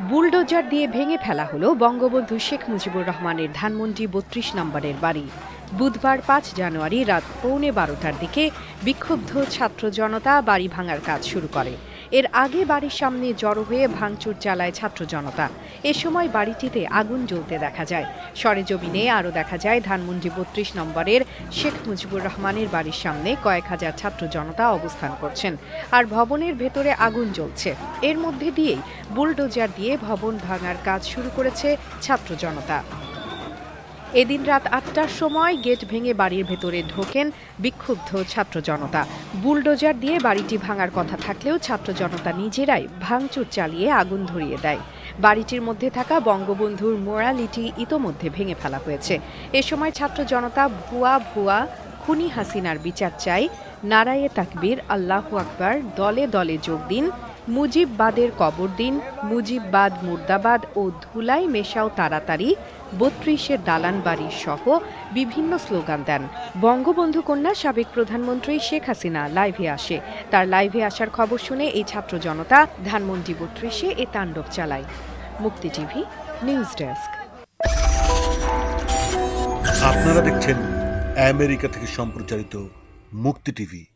Bulldozer দিয়ে ভেঙে ফেলা হলো বঙ্গবন্ধু শেখ মুজিবুর রহমানের ধানমন্ডি বত্রিশ নম্বরের বাড়ি। বুধবার পাঁচ জানুয়ারি রাত পৌনে বারোটার দিকে বিক্ষুব্ধ ছাত্র জনতা বাড়ি ভাঙার কাজ শুরু করে। এর আগে বাড়ির সামনে জড়ো হয়ে ভাঙচুর চালায় ছাত্র জনতা। এ সময় বাড়িটিতে আগুন জ্বলতে দেখা যায়। সরেজমিনে আরও দেখা যায়, ধানমন্ডি বত্রিশ নম্বরের শেখ মুজিবুর রহমানের বাড়ির সামনে কয়েক হাজার ছাত্র জনতা অবস্থান করছেন আর ভবনের ভেতরে আগুন জ্বলছে। এর মধ্যে দিয়েই বুলডোজার দিয়ে ভবন ভাঙার কাজ শুরু করেছে ছাত্র জনতা। এদিন রাত আটটার সময় গেট ভেঙে বাড়ির ভেতরে ঢোকেন বিক্ষুব্ধ ছাত্র জনতা। বুলডোজার দিয়ে বাড়িটি ভাঙার কথা থাকলেও ছাত্র জনতা নিজেরাই ভাঙচুর চালিয়ে আগুন ধরিয়ে দেয়। বাড়িটির মধ্যে থাকা বঙ্গবন্ধুর মোরালিটি ইতোমধ্যে ভেঙে ফেলা হয়েছে। এ সময় ছাত্র জনতা ভুয়া ভুয়া খুনি হাসিনার বিচার চাই। নারায়ে তাকবীর, আল্লাহু আকবার, দলে দলে যোগ দিন। মুজিববাদের কবর দিন। মুজিববাদ, মুর্দাবাদ ও ধুলাই মেশাও তাড়াতাড়ি। বত্রিশের দালান বাড়ি সহ বিভিন্ন স্লোগান দেন। বঙ্গবন্ধু কন্যা সাবেক প্রধানমন্ত্রী শেখ হাসিনা লাইভে আসে। তার লাইভে আসার খবর শুনে এই ছাত্র জনতা ধানমন্ডি বত্রিশে এ তাণ্ডব চালায়। মুক্তি টিভি, নিউজ ডেস্ক। আপনারা দেখছেন আমেরিকা থেকে সম্প্রচারিত মুক্তি টিভি।